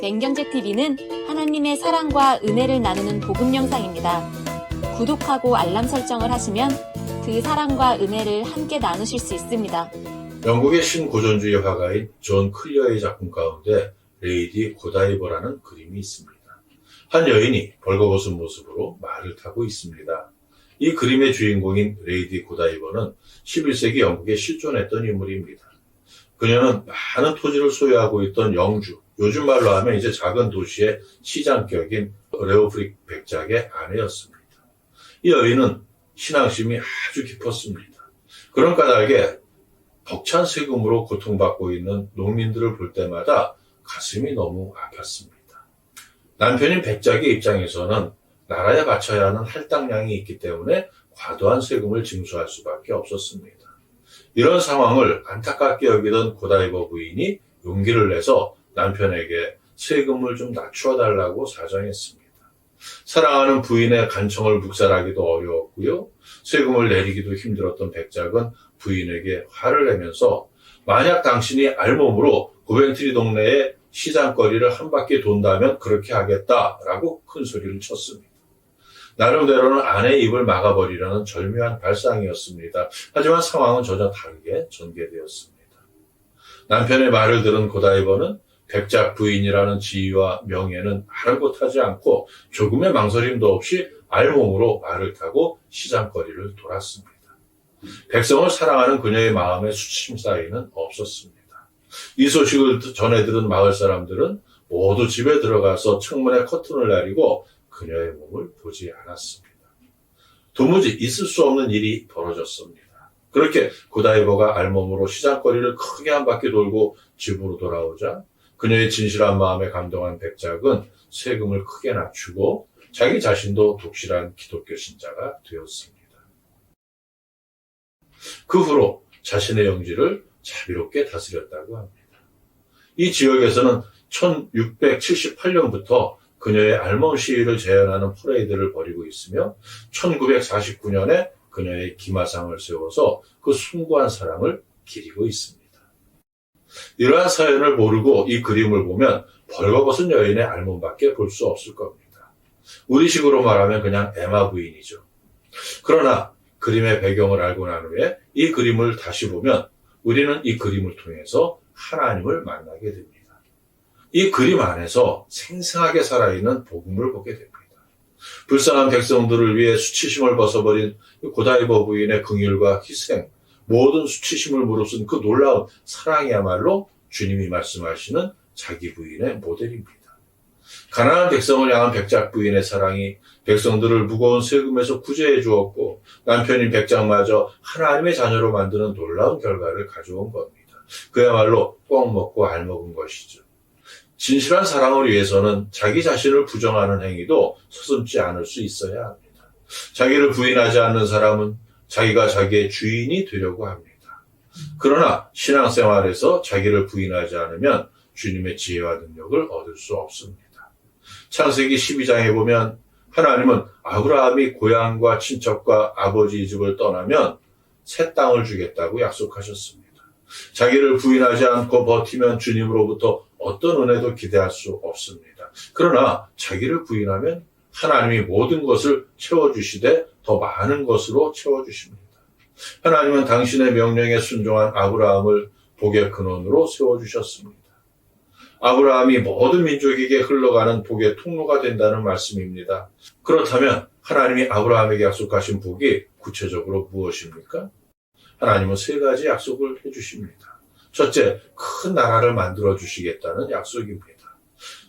맹경제TV는 하나님의 사랑과 은혜를 나누는 복음 영상입니다. 구독하고 알람 설정을 하시면 그 사랑과 은혜를 함께 나누실 수 있습니다. 영국의 신고전주의 화가인 존 클리어의 작품 가운데 레이디 고다이버라는 그림이 있습니다. 한 여인이 벌거벗은 모습으로 말을 타고 있습니다. 이 그림의 주인공인 레이디 고다이버는 11세기 영국에 실존했던 인물입니다. 그녀는 많은 토지를 소유하고 있던 영주, 요즘 말로 하면 이제 작은 도시의 시장격인 레오프릭 백작의 아내였습니다. 이 여인은 신앙심이 아주 깊었습니다. 그런 까닭에 벅찬 세금으로 고통받고 있는 농민들을 볼 때마다 가슴이 너무 아팠습니다. 남편인 백작의 입장에서는 나라에 바쳐야 하는 할당량이 있기 때문에 과도한 세금을 징수할 수밖에 없었습니다. 이런 상황을 안타깝게 여기던 고다이버 부인이 용기를 내서 남편에게 세금을 좀 낮추어 달라고 사정했습니다. 사랑하는 부인의 간청을 묵살하기도 어려웠고요. 세금을 내리기도 힘들었던 백작은 부인에게 화를 내면서 만약 당신이 알몸으로 고벤트리 동네에 시장거리를 한 바퀴 돈다면 그렇게 하겠다라고 큰 소리를 쳤습니다. 나름대로는 아내의 입을 막아버리려는 절묘한 발상이었습니다. 하지만 상황은 전혀 다르게 전개되었습니다. 남편의 말을 들은 고다이버는 백작 부인이라는 지위와 명예는 아랑곳하지 않고 조금의 망설임도 없이 알몸으로 말을 타고 시장거리를 돌았습니다. 백성을 사랑하는 그녀의 마음에 수치심 따위는 없었습니다. 이 소식을 전해 들은 마을 사람들은 모두 집에 들어가서 창문에 커튼을 내리고 그녀의 몸을 보지 않았습니다. 도무지 있을 수 없는 일이 벌어졌습니다. 그렇게 고다이버가 알몸으로 시장거리를 크게 한 바퀴 돌고 집으로 돌아오자 그녀의 진실한 마음에 감동한 백작은 세금을 크게 낮추고 자기 자신도 독실한 기독교 신자가 되었습니다. 그 후로 자신의 영지를 자비롭게 다스렸다고 합니다. 이 지역에서는 1678년부터 그녀의 알몸 시위를 재현하는 퍼레이드를 벌이고 있으며 1949년에 그녀의 기마상을 세워서 그 숭고한 사랑을 기리고 있습니다. 이러한 사연을 모르고 이 그림을 보면 벌거벗은 여인의 알몸밖에 볼 수 없을 겁니다. 우리식으로 말하면 그냥 에마 부인이죠. 그러나 그림의 배경을 알고 난 후에 이 그림을 다시 보면 우리는 이 그림을 통해서 하나님을 만나게 됩니다. 이 그림 안에서 생생하게 살아있는 복음을 보게 됩니다. 불쌍한 백성들을 위해 수치심을 벗어버린 고다이버 부인의 긍휼과 희생, 모든 수치심을 무릅쓴 그 놀라운 사랑이야말로 주님이 말씀하시는 자기 부인의 모델입니다. 가난한 백성을 향한 백작 부인의 사랑이 백성들을 무거운 세금에서 구제해 주었고 남편인 백작마저 하나님의 자녀로 만드는 놀라운 결과를 가져온 겁니다. 그야말로 꽉 먹고 알 먹은 것이죠. 진실한 사랑을 위해서는 자기 자신을 부정하는 행위도 서슴지 않을 수 있어야 합니다. 자기를 부인하지 않는 사람은 자기가 자기의 주인이 되려고 합니다. 그러나 신앙생활에서 자기를 부인하지 않으면 주님의 지혜와 능력을 얻을 수 없습니다. 창세기 12장에 보면 하나님은 아브라함이 고향과 친척과 아버지 집을 떠나면 새 땅을 주겠다고 약속하셨습니다. 자기를 부인하지 않고 버티면 주님으로부터 어떤 은혜도 기대할 수 없습니다. 그러나 자기를 부인하면 하나님이 모든 것을 채워주시되 더 많은 것으로 채워주십니다. 하나님은 당신의 명령에 순종한 아브라함을 복의 근원으로 세워주셨습니다. 아브라함이 모든 민족에게 흘러가는 복의 통로가 된다는 말씀입니다. 그렇다면 하나님이 아브라함에게 약속하신 복이 구체적으로 무엇입니까? 하나님은 세 가지 약속을 해주십니다. 첫째, 큰 나라를 만들어 주시겠다는 약속입니다.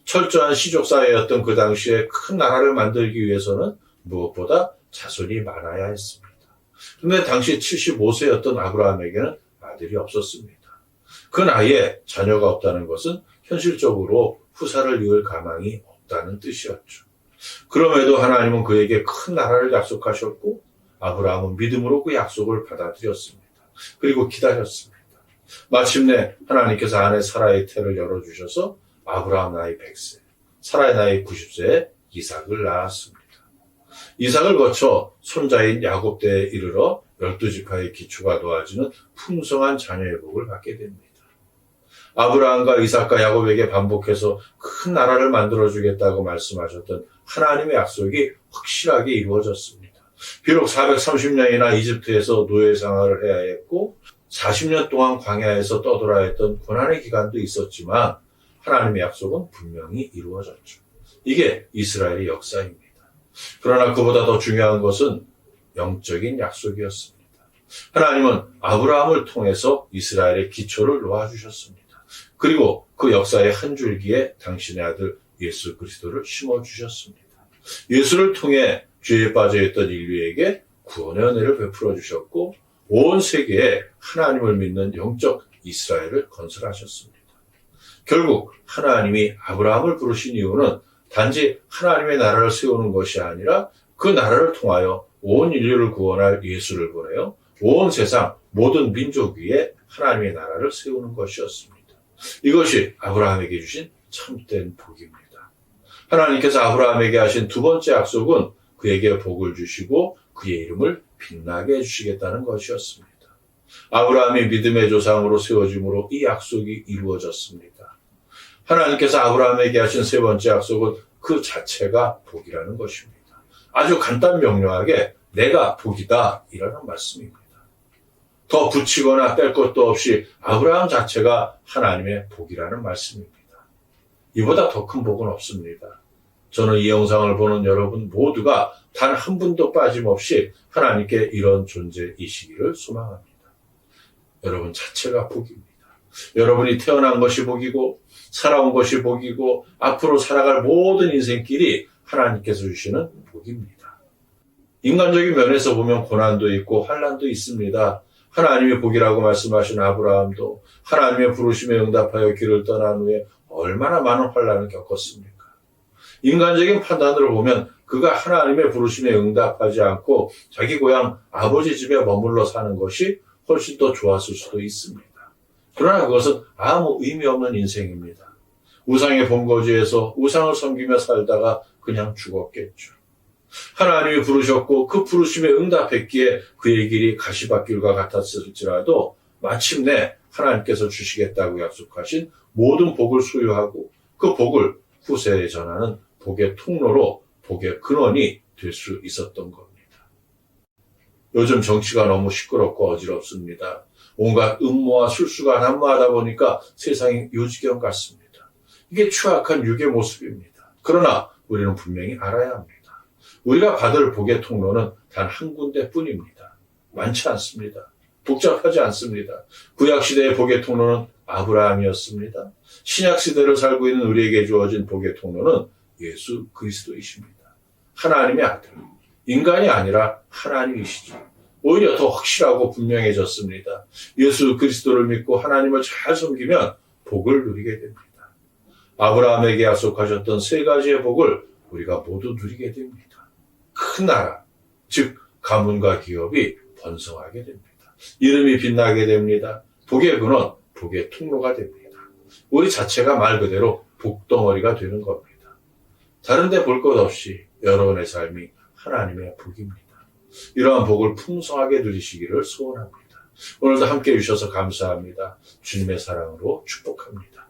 철저한 시족 사회였던 그 당시에 큰 나라를 만들기 위해서는 무엇보다 자손이 많아야 했습니다. 그런데 당시 75세였던 아브라함에게는 아들이 없었습니다. 그 나이에 자녀가 없다는 것은 현실적으로 후사를 이을 가망이 없다는 뜻이었죠. 그럼에도 하나님은 그에게 큰 나라를 약속하셨고 아브라함은 믿음으로 그 약속을 받아들였습니다. 그리고 기다렸습니다. 마침내 하나님께서 아내 사라의 태를 열어주셔서 아브라함 나이 100세, 사라의 나이 90세에 이삭을 낳았습니다. 이삭을 거쳐 손자인 야곱 때에 이르러 열두 지파의 기초가 도와지는 풍성한 자녀의 복을 받게 됩니다. 아브라함과 이삭과 야곱에게 반복해서 큰 나라를 만들어 주겠다고 말씀하셨던 하나님의 약속이 확실하게 이루어졌습니다. 비록 430년이나 이집트에서 노예 생활을 해야 했고 40년 동안 광야에서 떠돌아야 했던 고난의 기간도 있었지만 하나님의 약속은 분명히 이루어졌죠. 이게 이스라엘의 역사입니다. 그러나 그보다 더 중요한 것은 영적인 약속이었습니다. 하나님은 아브라함을 통해서 이스라엘의 기초를 놓아주셨습니다. 그리고 그 역사의 한 줄기에 당신의 아들 예수 그리스도를 심어주셨습니다. 예수를 통해 죄에 빠져있던 인류에게 구원의 은혜를 베풀어 주셨고 온 세계에 하나님을 믿는 영적 이스라엘을 건설하셨습니다. 결국 하나님이 아브라함을 부르신 이유는 단지 하나님의 나라를 세우는 것이 아니라 그 나라를 통하여 온 인류를 구원할 예수를 보내요. 온 세상 모든 민족 위에 하나님의 나라를 세우는 것이었습니다. 이것이 아브라함에게 주신 참된 복입니다. 하나님께서 아브라함에게 하신 두 번째 약속은 그에게 복을 주시고 그의 이름을 빛나게 해주시겠다는 것이었습니다. 아브라함이 믿음의 조상으로 세워짐으로 이 약속이 이루어졌습니다. 하나님께서 아브라함에게 하신 세 번째 약속은 그 자체가 복이라는 것입니다. 아주 간단 명료하게 내가 복이다 이라는 말씀입니다. 더 붙이거나 뺄 것도 없이 아브라함 자체가 하나님의 복이라는 말씀입니다. 이보다 더 큰 복은 없습니다. 저는 이 영상을 보는 여러분 모두가 단 한 분도 빠짐없이 하나님께 이런 존재이시기를 소망합니다. 여러분 자체가 복입니다. 여러분이 태어난 것이 복이고 살아온 것이 복이고 앞으로 살아갈 모든 인생길이 하나님께서 주시는 복입니다. 인간적인 면에서 보면 고난도 있고 환란도 있습니다. 하나님의 복이라고 말씀하신 아브라함도 하나님의 부르심에 응답하여 길을 떠난 후에 얼마나 많은 환란을 겪었습니까? 인간적인 판단으로 보면 그가 하나님의 부르심에 응답하지 않고 자기 고향 아버지 집에 머물러 사는 것이 훨씬 더 좋았을 수도 있습니다. 그러나 그것은 아무 의미 없는 인생입니다. 우상의 본거지에서 우상을 섬기며 살다가 그냥 죽었겠죠. 하나님이 부르셨고 그 부르심에 응답했기에 그의 길이 가시밭길과 같았을지라도 마침내 하나님께서 주시겠다고 약속하신 모든 복을 소유하고 그 복을 후세에 전하는 복의 통로로 복의 근원이 될 수 있었던 겁니다. 요즘 정치가 너무 시끄럽고 어지럽습니다. 온갖 음모와 술수가 난무하다 보니까 세상이 요지경 같습니다. 이게 추악한 육의 모습입니다. 그러나 우리는 분명히 알아야 합니다. 우리가 받을 복의 통로는 단 한 군데 뿐입니다. 많지 않습니다. 복잡하지 않습니다. 구약시대의 복의 통로는 아브라함이었습니다. 신약시대를 살고 있는 우리에게 주어진 복의 통로는 예수 그리스도이십니다. 하나님의 아들. 인간이 아니라 하나님이시죠. 오히려 더 확실하고 분명해졌습니다. 예수 그리스도를 믿고 하나님을 잘 섬기면 복을 누리게 됩니다. 아브라함에게 약속하셨던 세 가지의 복을 우리가 모두 누리게 됩니다. 큰 나라, 즉 가문과 기업이 번성하게 됩니다. 이름이 빛나게 됩니다. 복의 근원, 복의 통로가 됩니다. 우리 자체가 말 그대로 복덩어리가 되는 겁니다. 다른데 볼 것 없이 여러분의 삶이 하나님의 복입니다. 이러한 복을 풍성하게 누리시기를 소원합니다. 오늘도 함께 해주셔서 감사합니다. 주님의 사랑으로 축복합니다.